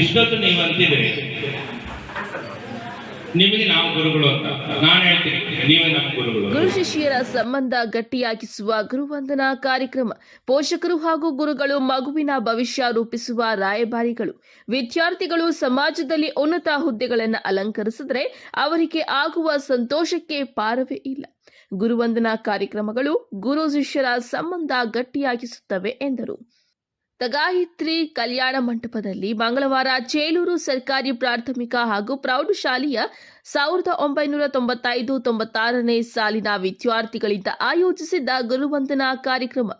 ಇಷ್ಟೊತ್ತು ನೀವು ಅಂತಿದ್ರಿ ನಿಮಗೆ ನಾವು ಗುರುಗಳು ಅಂತ. ನಾನು ಹೇಳ್ತೀನಿ, ನೀವೇ ನಮ್ಮ ಗುರುಗಳು. ಗುರು ಶಿಷ್ಯರ ಸಂಬಂಧ ಗಟ್ಟಿಯಾಗಿಸುವ ಗುರುವಂದನಾ ಕಾರ್ಯಕ್ರಮ, ಪೋಷಕರು ಹಾಗೂ ಗುರುಗಳು ಮಗುವಿನ ಭವಿಷ್ಯ ರೂಪಿಸುವ ರಾಯಭಾರಿಗಳು, ವಿದ್ಯಾರ್ಥಿಗಳು ಸಮಾಜದಲ್ಲಿ ಉನ್ನತ ಹುದ್ದೆಗಳನ್ನು ಅಲಂಕರಿಸಿದ್ರೆ ಅವರಿಗೆ ಆಗುವ ಸಂತೋಷಕ್ಕೆ ಪಾರವೇ ಇಲ್ಲ. ಗುರುವಂದನಾ ಕಾರ್ಯಕ್ರಮಗಳು ಗುರು ಶಿಷ್ಯರ ಸಂಬಂಧ ಗಟ್ಟಿಯಾಗಿಸುತ್ತವೆ ಎಂದರು. ತಗಾಯಿತ್ರಿ ಕಲ್ಯಾಣ ಮಂಟಪದಲ್ಲಿ ಮಂಗಳವಾರ ಚೇಲೂರು ಸರ್ಕಾರಿ ಪ್ರಾಥಮಿಕ ಹಾಗೂ ಪ್ರೌಢಶಾಲೆಯ ಸಾವಿರದ ಒಂಬೈನೂರ ತೊಂಬತ್ತೈದು ತೊಂಬತ್ತಾರನೇ ಸಾಲಿನ ವಿದ್ಯಾರ್ಥಿಗಳಿಂದ ಆಯೋಜಿಸಿದ್ದ ಗುರುವಂದನಾ ಕಾರ್ಯಕ್ರಮ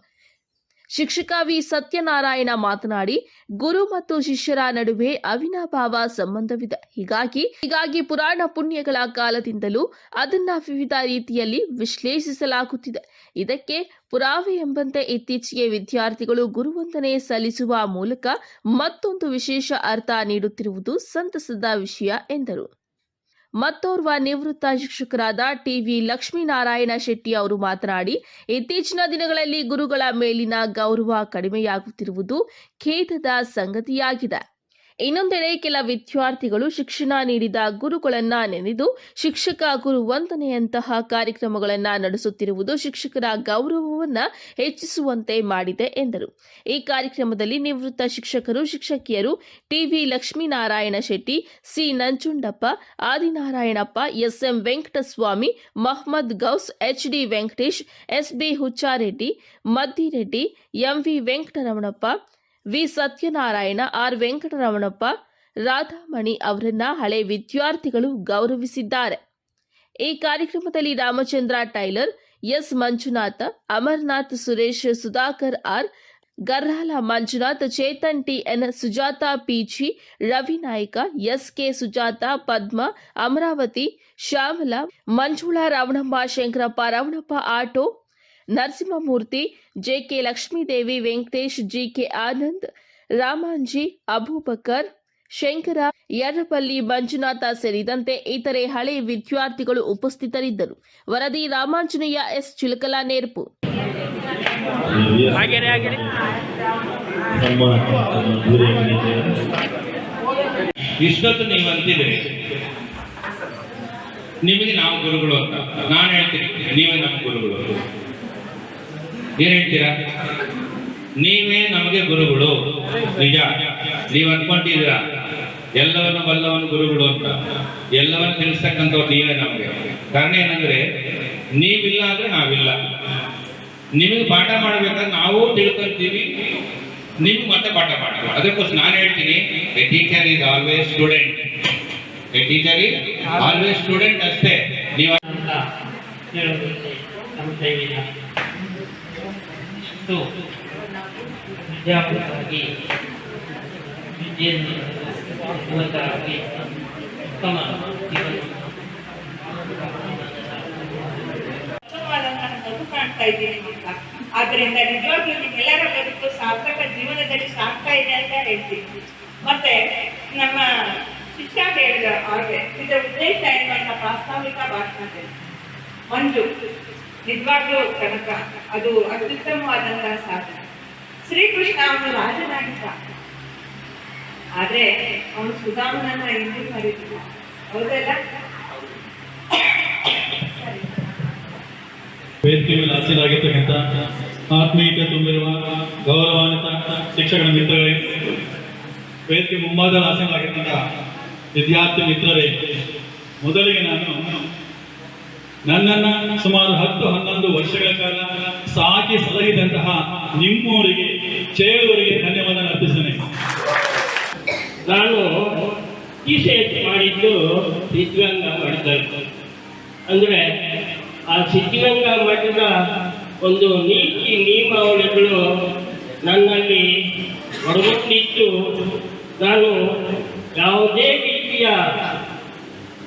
ಶಿಕ್ಷಕ ವಿ ಸತ್ಯನಾರಾಯಣ ಮಾತನಾಡಿ, ಗುರು ಮತ್ತು ಶಿಷ್ಯರ ನಡುವೆ ಅವಿನಾಭಾವ ಸಂಬಂಧವಿದೆ. ಹೀಗಾಗಿ ಹೀಗಾಗಿ ಪುರಾಣ ಪುಣ್ಯಗಳ ಕಾಲದಿಂದಲೂ ಅದನ್ನ ವಿವಿಧ ರೀತಿಯಲ್ಲಿ ವಿಶ್ಲೇಷಿಸಲಾಗುತ್ತಿದೆ. ಇದಕ್ಕೆ ಪುರಾವೆ ಎಂಬಂತೆ ಇತ್ತೀಚೆಗೆ ವಿದ್ಯಾರ್ಥಿಗಳು ಗುರುವಂದನೆ ಸಲ್ಲಿಸುವ ಮೂಲಕ ಮತ್ತೊಂದು ವಿಶೇಷ ಅರ್ಥ ನೀಡುತ್ತಿರುವುದು ಸಂತಸದ ವಿಷಯ ಎಂದರು. ಮತ್ತೋರ್ವ ನಿವೃತ್ತ ಶಿಕ್ಷಕರಾದ ಟಿವಿ ಲಕ್ಷ್ಮೀನಾರಾಯಣ ಶೆಟ್ಟಿ ಅವರು ಮಾತನಾಡಿ, ಇತ್ತೀಚಿನ ದಿನಗಳಲ್ಲಿ ಗುರುಗಳ ಮೇಲಿನ ಗೌರವ ಕಡಿಮೆಯಾಗುತ್ತಿರುವುದು ಖೇದದ ಸಂಗತಿಯಾಗಿದೆ. ಇನ್ನೊಂದೆಡೆ ಕೆಲ ವಿದ್ಯಾರ್ಥಿಗಳು ಶಿಕ್ಷಣ ನೀಡಿದ ಗುರುಗಳನ್ನ ನೆನೆದು ಶಿಕ್ಷಕ ಗುರು ವಂದನೆಯಂತಹ ಕಾರ್ಯಕ್ರಮಗಳನ್ನ ನಡೆಸುತ್ತಿರುವುದು ಶಿಕ್ಷಕರ ಗೌರವವನ್ನ ಹೆಚ್ಚಿಸುವಂತೆ ಮಾಡಿದೆ ಎಂದರು. ಈ ಕಾರ್ಯಕ್ರಮದಲ್ಲಿ ನಿವೃತ್ತ ಶಿಕ್ಷಕರು, ಶಿಕ್ಷಕಿಯರು T V Lakshminarayana Shetty, C. Nanjundappa, Adinarayanappa, S M Venkataswamy Mohammed Gouse H D Venkatesh, S B Huchareddy, Maddireddy, M V Venkataramanappa V. Satyanarayana, R. Venkataramanappa, Radhamani ಅವರನ್ನ ಹಳೆ ವಿದ್ಯಾರ್ಥಿಗಳು ಗೌರವಿಸಿದ್ದಾರೆ. ಈ ಕಾರ್ಯಕ್ರಮದಲ್ಲಿ Ramachandra tailor, S. Manjunatha, Amarnath Suresh, Sudhakar R. Garhala, Manjunath, Chetan T N Sujatha P G Ravi Naika, S. K. Sujatha, Padma, Amaravati, Shyamala, Manjula Ravanappa Shankarappa Ravanappa auto Narasimhamurthy J K Lakshmidevi Venkatesh G K Anand Ramanji Abubakar Shankara Yarrapalli Manjunatha ಸೇರಿದಂತೆ ಇತರೆ ಹಳೆ ವಿದ್ಯಾರ್ಥಿಗಳು ಉಪಸ್ಥಿತರಿದ್ದರು. ವರದಿ Ramanjaneya S. ಚಿಲಕಲಾ ನೇರ್ಪು ಇಷ್ಟೊತ್ತು ನೀವು ಅಂತಿದ್ರೆ ನಿಮಗೆ ನಾವು ಗುರುಗಳು ಅಂತ. ನಾನು ಹೇಳ್ತೀನಿ. ನೀವೇ ನಮ್ಮ ಗುರುಗಳು. ಏನ್ ಹೇಳ್ತೀರಾ? ನೀವೇ ನಮಗೆ ಗುರುಗಳು. ನಿಜ. ನೀವು ಅನ್ಕೊಂಡಿದ್ದೀರಾ ಎಲ್ಲವನ್ನು ಬಲ್ಲವನು ಗುರುಗಳು ಅಂತ. ಎಲ್ಲವನ್ನು ತಿಳಿಸ್ತಕ್ಕಂಥವ್ರು ನೀವೇ ನಮಗೆ. ಕಾರಣ ಏನಂದ್ರೆ, ನೀವಿಲ್ಲ ಅಂದ್ರೆ ನಾವಿಲ್ಲ. ನಿಮಗೆ ಪಾಠ ಮಾಡ್ಬೇಕಾದ್ರೆ ನಾವು ತಿಳ್ಕೊಂತೀವಿ ನಿಮ್ಗೆ ಮತ್ತೆ ಪಾಠ ಮಾಡಲ್ಲ ಅದಕ್ಕೋಸ್ಕರ ನಾನು ಹೇಳ್ತೀನಿ. A teacher is always student a teacher is always student ಅಷ್ಟೇ. ನೀವು ನಮ್ಮ ಕೈಲಿಲ್ಲ ವಿದ್ಯೆಯನ್ನು ಯುವಕರಾಗಿ ಉತ್ತಮ ಆದ್ರಿಂದ ನಿಜವಾಗ್ಲೂ ನಿಮ್ಗೆಲ್ಲರ ಬದುಕು ಸಾರ್ಥಕ ಜೀವನದಲ್ಲಿ ಸಾಕ್ತಾ ಇದೆ ಅಂತ ಹೇಳ್ತೀವಿ ಮತ್ತೆ ನಮ್ಮ ಶಿಷ್ಯ ಹೇಳಿದ ಹಾಗೆ, ಇದರ ಉದ್ದೇಶ ಏನು ಅಂತ ಪ್ರಾಸ್ತಾವಿಕ ಭಾಷಣ ಮಂಜು ನಿಜವಾಗ್ಲೂ ಕನಕ ಅದು ಅತ್ಯುತ್ತಮವಾದಂತಹ ಸಾಧನೆ. ಶ್ರೀಕೃಷ್ಣ ಅವನು ರಾಜನಾಗಿದ್ದ. ಆದ್ರೆ ಅವನು ಸುಧಾಮನನ್ನ ಎಂದೂ ಕರೀತಿಲ್ಲ ಹೌದಲ್ಲ? ವೇದಿಕೆ ಮೇಲೆ ಆತ್ಮೀಯತೆ ತುಂಬಿರುವ ಗೌರವಾನ್ವಿತ ಶಿಕ್ಷಕರ ಮಿತ್ರರೇ ವೇದಿಕೆ ಮುಂಭಾಗದಲ್ಲಿ ಆಸೆಗಳಾಗಿರ್ತಕ್ಕಂಥ ವಿದ್ಯಾರ್ಥಿ ಮಿತ್ರರೇ, ಮೊದಲಿಗೆ ನಾನು ನನ್ನನ್ನು ಸುಮಾರು ಹತ್ತು ಹನ್ನೊಂದು ವರ್ಷಗಳ ಕಾಲ ಸಾಕಿ ಸಲಹಿದಂತಹ ನಿಮ್ಮೂರಿಗೆ, ಚೇಳೂರಿಗೆ ಧನ್ಯವಾದ ಅರ್ಪಿಸ್ತೇನೆ. ನಾನು ರಿಸರ್ಚ್ ಮಾಡಿದ್ದು ಸಿದ್ಧಗಂಗಾ ಮಠದಲ್ಲಿ ಅಂದರೆ ಆ ಸಿದ್ಧಗಂಗಾ ಮಠದ ಒಂದು ನೀತಿ ನಿಯಮಾವಳಿಗಳು ನನ್ನಲ್ಲಿ ಒಳಗೊಂಡಿದ್ದು ನಾನು ಯಾವುದೇ ರೀತಿಯ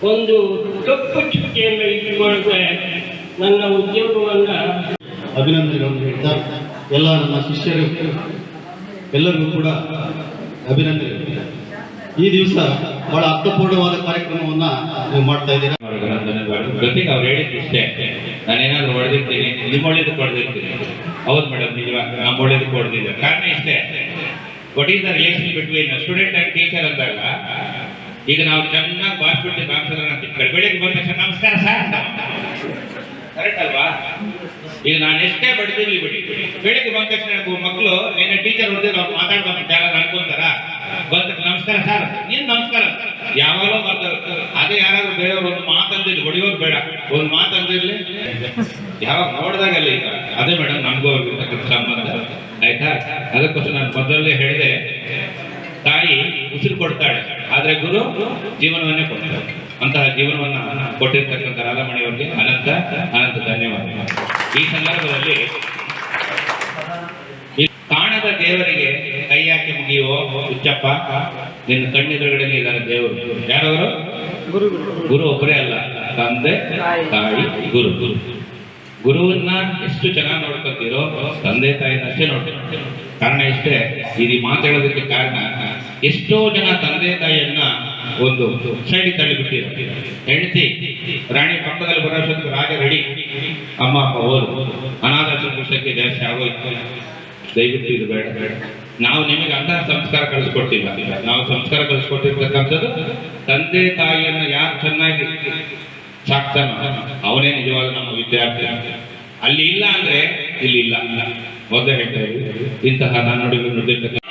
ಒಂದು ಕಪ್ಪು ಚುಕ್ಕಿಯನ್ನು ಇಟ್ಟುಕೊಳ್ಳದೆ ನನ್ನ ಉದ್ಯೋಗವನ್ನು ಅಭಿನಂದನೆಗಳನ್ನು ಹೇಳ್ತಾ ಎಲ್ಲ ನಮ್ಮ ಶಿಷ್ಯರು ಎಲ್ಲರಿಗೂ ಕೂಡ ಅಭಿನಂದನೆ ಈ ದಿವಸ ಬಹಳ ಅರ್ಥಪೂರ್ಣವಾದ ಕಾರ್ಯಕ್ರಮವನ್ನ ನೀವು ಮಾಡ್ತಾ ಇದ್ದೀರಾ. ಜೊತೆಗೆ ಅವ್ರು ಹೇಳಿದ್ದು ಇಷ್ಟೇ ನಾನೇನಾದ್ರು ಹೊಡೆದಿರ್ತೀನಿ ನಿಮ್ಮ ಒಳ್ಳೇದು ಹೊಡೆದಿರ್ತೀನಿ ಹೌದು ಮೇಡಮ್ ನಿಜವಾಗ ನಮ್ಮ ಒಳ್ಳೇದಕ್ಕೆ ಕೊಡ್ದಿಲ್ಲ ಕಾರಣ ಇಷ್ಟೇ what is the relation between student and teacher ಅಂದಾಗ ಈಗ ನಾವು ಚೆನ್ನಾಗಿ ಬಾಸ್ಬಿಟ್ಟು ಮಾಸ್ಟರ್ ಅಂತ ಬೆಳಿಗ್ಗೆ ಬಂದ ತಕ್ಷಣ ನಮಸ್ಕಾರ ಸರ್ ಕರೆಕ್ಟ್ ಅಲ್ವಾ? ಈಗ ನಾನು ಎಷ್ಟೇ ಬಡಿದೀವಿ ಬಿಡಿ. ಬೆಳಿಗ್ಗೆ ಬಂದ ತಕ್ಷಣ ಮಕ್ಕಳು ನಿನ್ನೆ ಟೀಚರ್ ಹೊಡೆದ್ರೆ ಅವ್ರು ಮಾತಾಡ್ಬಾರ್ದು ಜಾಗ ಅನ್ಕೊಂತಾರ ಬಂದ ನಮಸ್ಕಾರ ಸರ್. ನೀನ್ ನಮಸ್ಕಾರ? ಯಾವಾಗಲೂ ಬರ್ತಾರೆ ಅದೇ ಯಾರಾದ್ರೂ ಬೇರೆಯವ್ರು ಒಂದು ಮಾತಂದಿರ್ಲಿ, ಹೊಡಿಯೋದು ಬೇಡ. ಒಂದು ಮಾತಂದಿರ್ಲಿ. ಯಾವಾಗ ನೋಡಿದಾಗಲ್ಲ ಈಗ. ಅದೇ ಮೇಡಮ್ ನಮಗೂ ಸಂಬಂಧ. ಆಯ್ತಾ? ಅದಕ್ಕೋಸ್ಕರ ನಾನು ಮೊದಲೇ ಹೇಳಿದೆ ತಾಯಿ ಉಸಿರು ಕೊಡ್ತಾಳೆ. ಆದ್ರೆ ಗುರು ಜೀವನವನ್ನೇ ಕೊಡ್ತಾರೆ. ಅಂತಹ ಜೀವನವನ್ನ ಕೊಟ್ಟಿರ್ತಕ್ಕಂಥ ರಾಧಾಮಣಿ ಅವರಿಗೆ ಅನಂತ ಅನಂತ ಧನ್ಯವಾದ. ಈ ಸಂದರ್ಭದಲ್ಲಿ ಕಾಣದ ದೇವರಿಗೆ ಕೈ ಹಾಕಿ ಮುಗಿಯುವ, ಹುಚ್ಚಪ್ಪ, ನಿನ್ನ ಕಣ್ಣಿದ್ರಗಡೆ ಇದ್ದಾರೆ ದೇವರು. ಯಾರವರು? ಗುರು ಒಬ್ಬರೇ ಅಲ್ಲ. ತಂದೆ, ತಾಯಿ, ಗುರು. ಗುರು ಗುರುವನ್ನ ಎಷ್ಟು ಚೆನ್ನಾಗಿ ನೋಡ್ಕೊತೀರೋ, ತಂದೆ, ತಾಯಿನ ಅಷ್ಟೇ ನೋಡ್ತೀರೋ ಕಾರಣ ಇಷ್ಟೇ ಇದು ಮಾತಾಡೋದಕ್ಕೆ ಕಾರಣ, ಎಷ್ಟೋ ಜನ ತಂದೆ ತಾಯಿಯನ್ನ ಒಂದು ಸೈಡ್ ತಳ್ಳಿಬಿಟ್ಟಿರೋ ಹೆಂಡತಿ, ರಾಣಿ ಪಕ್ಕದಲ್ಲಿ ಬರೋಷ್ಟು ರಾಜ ರೆಡಿ. ಅಮ್ಮ, ಅಪ್ಪ, ಹೋದ್ರು. ಅನಾಥಾಶ್ರಮ ಪುಸ್ತಕಕ್ಕೆ ಜಾಸ್ತಿ ಆಗೋಯ್ತು. ದಯವಿಟ್ಟು ಇದು ಬೇಡ ಬೇಡ. ನಾವು ನಿಮಗೆ ಅಂತಹ ಸಂಸ್ಕಾರ ಕಳಿಸ್ಕೊಡ್ತಿಲ್ಲ ನಾವು ಸಂಸ್ಕಾರ ಕಳಿಸ್ಕೊಟ್ಟಿರ್ತಕ್ಕಂಥದ್ದು ತಂದೆ ತಾಯಿಯನ್ನ ಯಾರು ಚೆನ್ನಾಗಿ ಸಾಕ್ತಾನೋ, ಅವನೇ ನಿಜವಾದ ನಮ್ಮ ವಿದ್ಯಾರ್ಥಿ. ಅಲ್ಲಿ ಇಲ್ಲ ಅಂದ್ರೆ ಇಲ್ಲಿ ಇಲ್ಲ. ಮೊದಲೇ ಹೇಳ್ತಾ ಇದ್ದೀವಿ ಇಂತಹ ನಾನು ನೋಡಿ